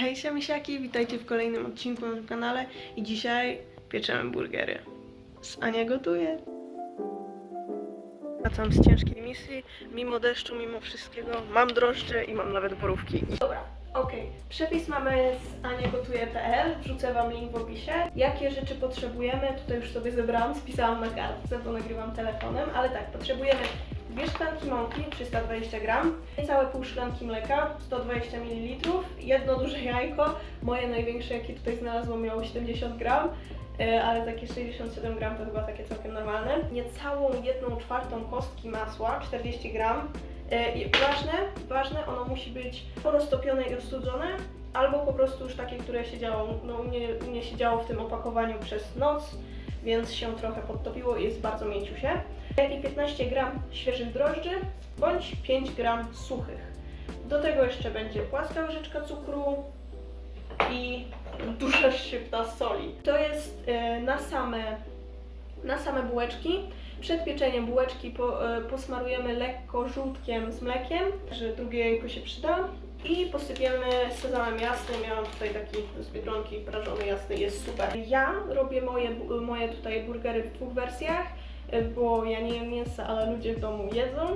Hej, siamisiaki, witajcie w kolejnym odcinku na kanale i dzisiaj pieczemy burgery. Z Ania gotuje. Wracam z ciężkiej misji, mimo deszczu, mimo wszystkiego. Mam drożdże i mam nawet borówki. Dobra, okej. Przepis mamy z aniagotuje.pl, wrzucę Wam link w opisie. Jakie rzeczy potrzebujemy, tutaj już sobie zebrałam, spisałam na kartce, bo nagrywam telefonem, ale tak, potrzebujemy dwie szklanki mąki, 320 gram, niecałe pół szklanki mleka, 120 ml, jedno duże jajko, moje największe jakie tutaj znalazłam miało 70 gram, e, ale takie 67 gram to chyba takie całkiem normalne. Niecałą jedną czwartą kostki masła, 40 gram. E, I ważne, ważne, ono musi być roztopione i ostudzone, albo po prostu już takie, które siedziało, no u mnie, u mnie siedziało w tym opakowaniu przez noc, więc się trochę podtopiło i jest bardzo mięciusie. I 15 gram świeżych drożdży, bądź 5 gram suchych. Do tego jeszcze będzie płaska łyżeczka cukru i duża szczypta soli. To jest e, na same, na same bułeczki. Przed pieczeniem bułeczki po, e, posmarujemy lekko żółtkiem z mlekiem, że drugie jajko się przyda. I posypiemy sezamem jasnym. Ja mam tutaj taki z Biedronki prażony jasny, jest super. Ja robię moje, moje tutaj burgery w dwóch wersjach, bo ja nie jem mięsa, ale ludzie w domu jedzą,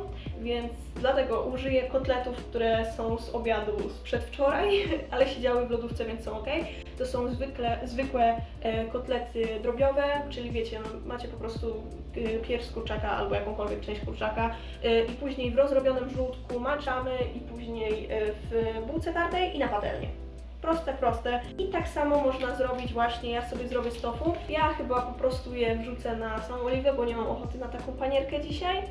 więc dlatego użyję kotletów, które są z obiadu z przedwczoraj, ale siedziały w lodówce, więc są ok. To są zwykle, zwykłe e, kotlety drobiowe, czyli wiecie, macie po prostu e, pierś kurczaka albo jakąkolwiek część kurczaka e, i później w rozrobionym żółtku maczamy i później e, w bułce tartej i na patelnię. Proste, proste. I tak samo można zrobić właśnie, ja sobie zrobię z tofu. Ja chyba po prostu je wrzucę na samą oliwę, bo nie mam ochoty na taką panierkę dzisiaj.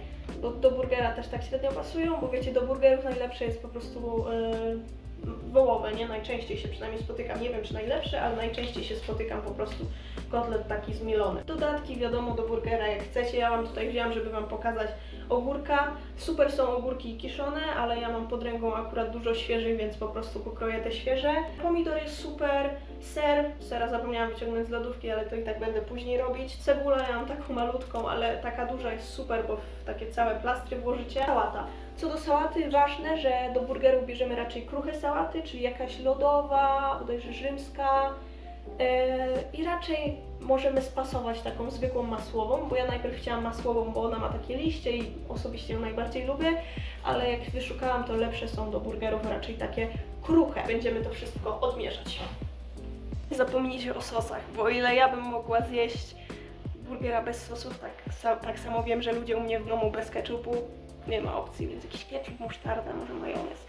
Bo do burgera też tak średnio pasują, bo wiecie, do burgerów najlepsze jest po prostu yy, wołowe, nie? Najczęściej się przynajmniej spotykam, nie wiem czy najlepsze, ale najczęściej się spotykam po prostu kotlet taki zmielony. Dodatki wiadomo do burgera jak chcecie, ja Wam tutaj wzięłam, żeby Wam pokazać ogórka. Super są ogórki kiszone, ale ja mam pod ręką akurat dużo świeżych, więc po prostu pokroję te świeże. Pomidor jest super, ser, sera zapomniałam wyciągnąć z lodówki, ale to i tak będę później robić. Cebula ja mam taką malutką, ale taka duża jest super, bo w takie całe plastry włożycie. Sałata. Co do sałaty, ważne, że do burgerów bierzemy raczej kruche sałaty, czyli jakaś lodowa, bodajże rzymska, Yy, I raczej możemy spasować taką zwykłą masłową, bo ja najpierw chciałam masłową, bo ona ma takie liście i osobiście ją najbardziej lubię, ale jak wyszukałam, to lepsze są do burgerów raczej takie kruche. Będziemy to wszystko odmierzać. Zapomnijcie o sosach, bo o ile ja bym mogła zjeść burgera bez sosów, tak, tak samo wiem, że ludzie u mnie w domu bez ketchupu nie ma opcji, więc jakiś ketchup, musztarda, może majonez.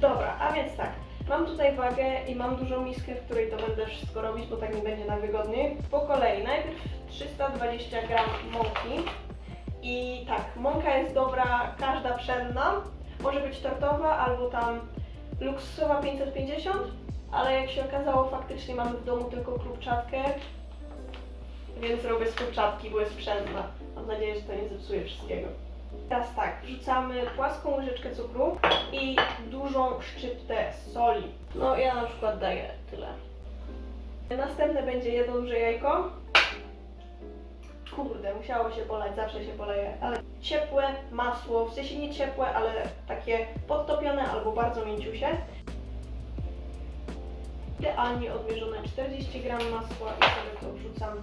Dobra, a więc tak. Mam tutaj wagę i mam dużą miskę, w której to będę wszystko robić, bo tak mi będzie najwygodniej. Po kolei, najpierw 320 gram mąki. I tak, mąka jest dobra, każda pszenna. Może być tortowa albo tam luksusowa 550, ale jak się okazało, faktycznie mamy w domu tylko klubczatkę, więc robię z klubczatki, bo jest pszenna. Mam nadzieję, że to nie zepsuje wszystkiego. Teraz tak, wrzucamy płaską łyżeczkę cukru i dużą szczyptę soli. No ja na przykład daję tyle. Następne będzie jedno duże jajko. Kurde, musiało się polać, zawsze się poleje, ale ciepłe masło, w sensie nie ciepłe, ale takie podtopione albo bardzo mięciusie. Idealnie odmierzone 40 gram masła i sobie to wrzucam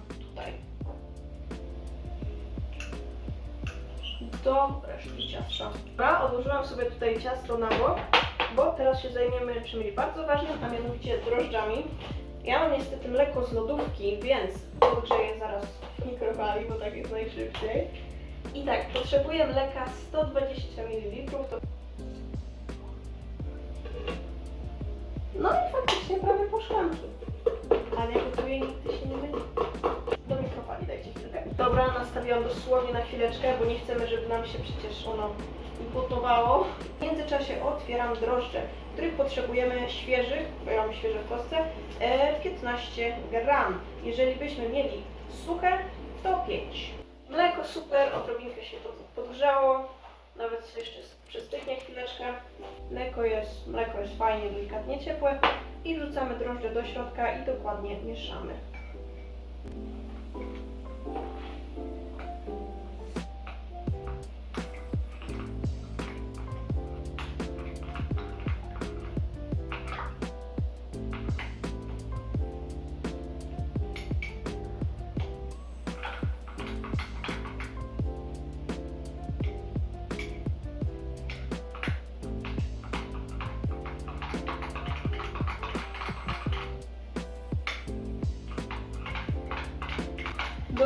do reszty ciasta. Dobra, odłożyłam sobie tutaj ciasto na bok, bo teraz się zajmiemy czymś bardzo ważnym, a mianowicie drożdżami. Ja mam niestety mleko z lodówki, więc podgrzeję zaraz w mikrofali, bo tak jest najszybciej. I tak, potrzebuję mleka 120 ml. To... No i faktycznie prawie po szklanki. Ale jak nigdy się nie myli. Dajcie chwilkę. Dobra, nastawiłam dosłownie na chwileczkę, bo nie chcemy, żeby nam się przecież ono gotowało. W międzyczasie otwieram drożdże, których potrzebujemy świeżych, bo ja mam świeże w kostce, e, 15 gram. Jeżeli byśmy mieli suche, to 5. Mleko super, odrobinkę się pod- podgrzało, nawet jeszcze przystygnie chwileczkę. Mleko jest, mleko jest fajnie, delikatnie ciepłe i wrzucamy drożdże do środka i dokładnie mieszamy.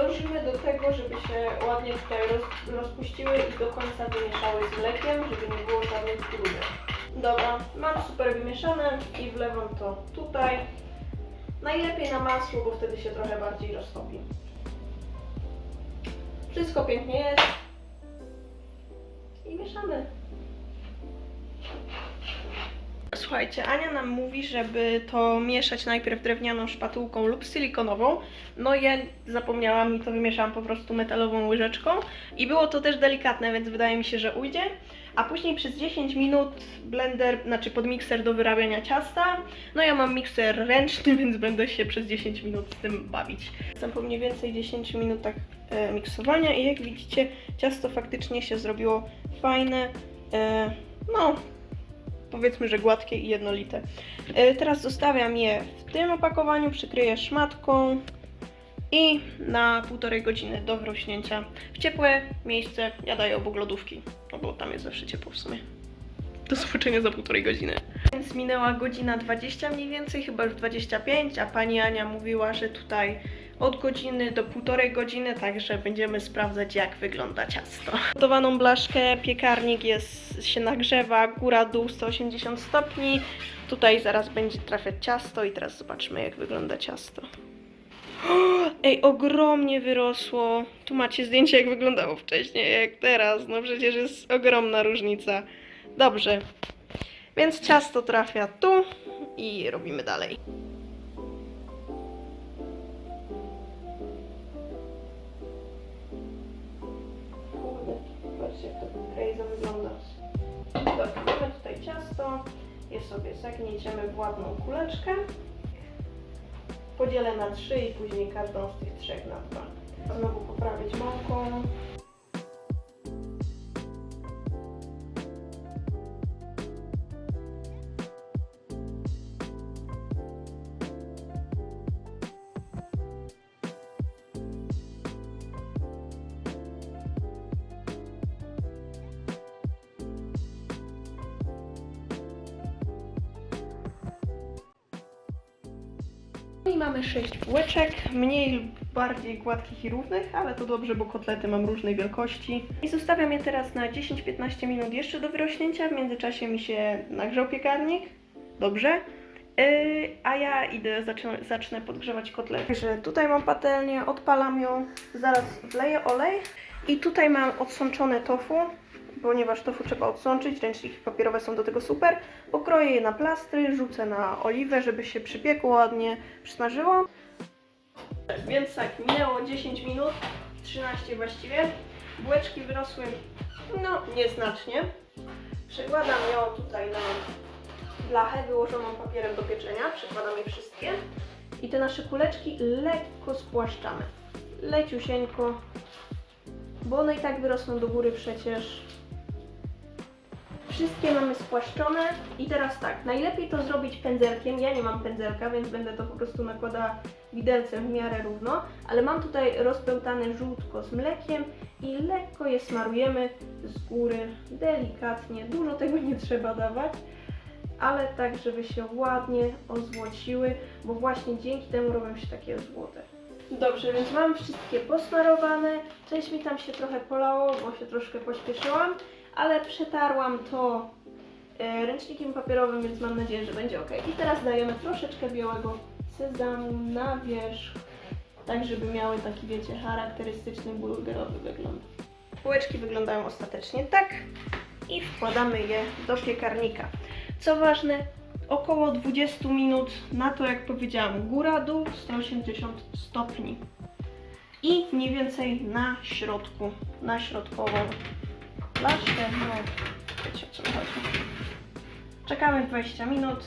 Dążymy do tego, żeby się ładnie tutaj roz, rozpuściły i do końca wymieszały z mlekiem, żeby nie było żadnych grudek. Dobra, mam super wymieszane i wlewam to tutaj. Najlepiej na masło, bo wtedy się trochę bardziej roztopi. Wszystko pięknie jest. I mieszamy. Słuchajcie, Ania nam mówi, żeby to mieszać najpierw drewnianą szpatułką lub silikonową. No ja zapomniałam i to wymieszałam po prostu metalową łyżeczką. I było to też delikatne, więc wydaje mi się, że ujdzie. A później przez 10 minut blender, znaczy podmikser do wyrabiania ciasta. No ja mam mikser ręczny, więc będę się przez 10 minut z tym bawić. Jestem po mniej więcej 10 minutach e, miksowania i jak widzicie ciasto faktycznie się zrobiło fajne. E, no, powiedzmy, że gładkie i jednolite. E, Teraz zostawiam je w tym opakowaniu, przykryję szmatką i na półtorej godziny do wrośnięcia w ciepłe miejsce. Ja daję obok lodówki, no bo tam jest zawsze ciepło w sumie. Do zobaczenia za półtorej godziny. Więc minęła godzina 20 mniej więcej, chyba już 25, a pani Ania mówiła, że tutaj od godziny do półtorej godziny, także będziemy sprawdzać jak wygląda ciasto. Gotowaną blaszkę, piekarnik jest, się nagrzewa, góra dół 180 stopni. Tutaj zaraz będzie trafiać ciasto i teraz zobaczmy jak wygląda ciasto. Ej, ogromnie wyrosło. Tu macie zdjęcie jak wyglądało wcześniej, jak teraz. No przecież jest ogromna różnica. Dobrze. Więc ciasto trafia tu i robimy dalej. Ciasto. Je sobie zagnieciemy w ładną kuleczkę. Podzielę na trzy i później każdą z tych trzech na dwa. Znowu poprawić mąką. I mamy sześć bułeczek, mniej lub bardziej gładkich i równych, ale to dobrze, bo kotlety mam różnej wielkości. I zostawiam je teraz na 10-15 minut jeszcze do wyrośnięcia. W międzyczasie mi się nagrzał piekarnik. Dobrze. Yy, a ja idę, zacznę, zacznę podgrzewać kotlety. Także tutaj mam patelnię, odpalam ją, zaraz wleję olej. I tutaj mam odsączone tofu, ponieważ tofu trzeba odsączyć, ręczniki papierowe są do tego super. Pokroję je na plastry, rzucę na oliwę, żeby się przypiekło ładnie, przysmażyło. Więc tak, minęło 10 minut, 13 właściwie. Bułeczki wyrosły, no, nieznacznie. Przekładam ją tutaj na blachę wyłożoną papierem do pieczenia. Przekładam je wszystkie. I te nasze kuleczki lekko spłaszczamy. Leciusieńko, bo one i tak wyrosną do góry przecież. Wszystkie mamy spłaszczone i teraz tak, najlepiej to zrobić pędzelkiem. Ja nie mam pędzelka, więc będę to po prostu nakładała widelcem w miarę równo, ale mam tutaj rozpełtane żółtko z mlekiem i lekko je smarujemy z góry, delikatnie. Dużo tego nie trzeba dawać, ale tak, żeby się ładnie ozłociły, bo właśnie dzięki temu robią się takie złote. Dobrze, więc mam wszystkie posmarowane. Coś mi tam się trochę polało, bo się troszkę pośpieszyłam, ale przetarłam to e, ręcznikiem papierowym, więc mam nadzieję, że będzie ok. I teraz dajemy troszeczkę białego sezamu na wierzch, tak żeby miały taki, wiecie, charakterystyczny burgerowy wygląd. Bułeczki wyglądają ostatecznie tak i wkładamy je do piekarnika. Co ważne, około 20 minut na to, jak powiedziałam, góra, dół 180 stopni. I mniej więcej na środku, na środkową no wiecie o co chodzi. Czekamy 20 minut.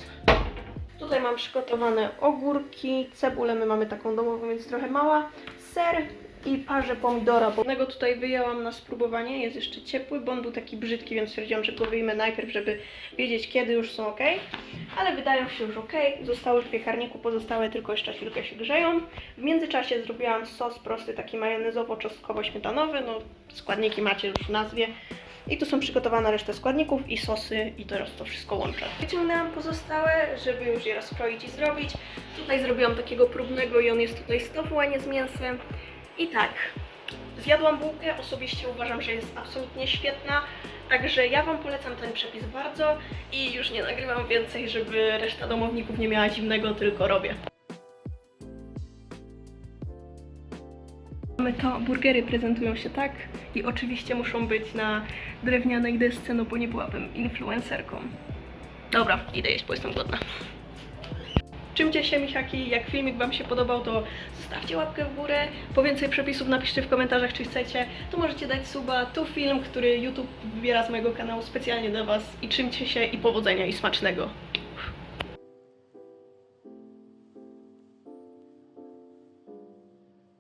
Tutaj mam przygotowane ogórki, cebulę my mamy taką domową, więc trochę mała, ser i parze pomidora, bo jednego tutaj wyjęłam na spróbowanie, jest jeszcze ciepły, bo on był taki brzydki, więc stwierdziłam, że go wyjmę najpierw, żeby wiedzieć kiedy już są ok, ale wydają się już ok, zostały w piekarniku, pozostałe tylko jeszcze chwilkę się grzeją. W międzyczasie zrobiłam sos prosty, taki majonezowo-czosnkowo-śmietanowy, no składniki macie już w nazwie. I tu są przygotowane resztę składników i sosy i teraz to wszystko łączę. Wyciągnęłam pozostałe, żeby już je rozkroić i zrobić. Tutaj zrobiłam takiego próbnego i on jest tutaj z tofu, a nie z mięsem. I tak, zjadłam bułkę, osobiście uważam, że jest absolutnie świetna, także ja Wam polecam ten przepis bardzo i już nie nagrywam więcej, żeby reszta domowników nie miała zimnego, tylko robię. Mamy to, burgery prezentują się tak i oczywiście muszą być na drewnianej desce, no bo nie byłabym influencerką. Dobra, idę jeść, bo jestem głodna. Czymcie się Michaki, jak filmik Wam się podobał, to zostawcie łapkę w górę. Po więcej przepisów napiszcie w komentarzach, czy chcecie. Tu możecie dać suba, tu film, który YouTube wybiera z mojego kanału specjalnie dla Was. I czymcie się i powodzenia i smacznego.